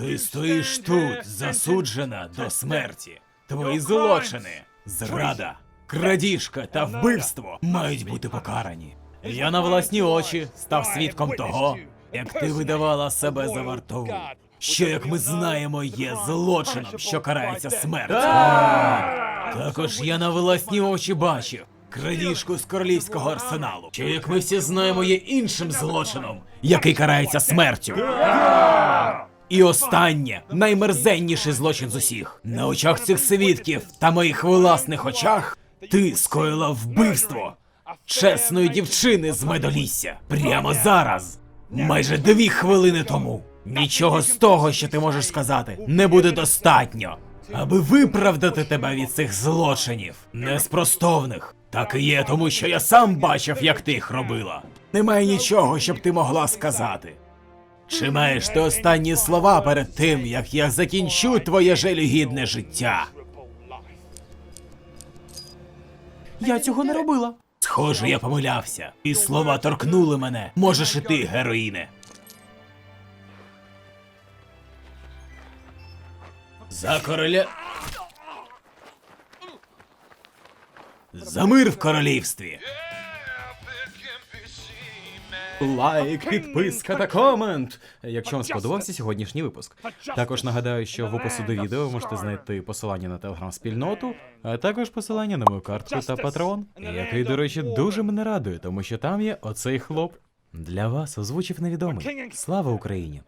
Ти стоїш тут, засуджена до смерті. Твої злочини, зрада, крадіжка та вбивство мають бути покарані. Я на власні очі став свідком того, як ти видавала себе за вартову. Що, як ми знаємо, є злочином, що карається смертю. Також я на власні очі бачив крадіжку з королівського арсеналу. Що, як ми всі знаємо, є іншим злочином, який карається смертю. І останнє, наймерзенніший злочин з усіх. На очах цих свідків та моїх власних очах ти скоїла вбивство чесної дівчини з медолісся. Прямо зараз. Майже дві хвилини тому. Нічого з того, що ти можеш сказати, не буде достатньо, аби виправдати тебе від цих злочинів, неспростовних. Так і є, тому що я сам бачив, як ти їх робила. Немає нічого, щоб ти могла сказати. Чи маєш ти останні слова перед тим, як я закінчу твоє жалюгідне життя? Я цього не робила. Схоже, я помилявся. І слова торкнули мене. Можеш і ти, героїне. За короля. За мир в королівстві. Лайк, підписка та комент, якщо вам сподобався сьогоднішній випуск. Також нагадаю, що в опису до відео ви можете знайти посилання на телеграм-спільноту, а також посилання на мою картку та патрон, який, до речі, дуже мене радує, тому що там є оцей хлоп. Для вас озвучив невідомий. Слава Україні!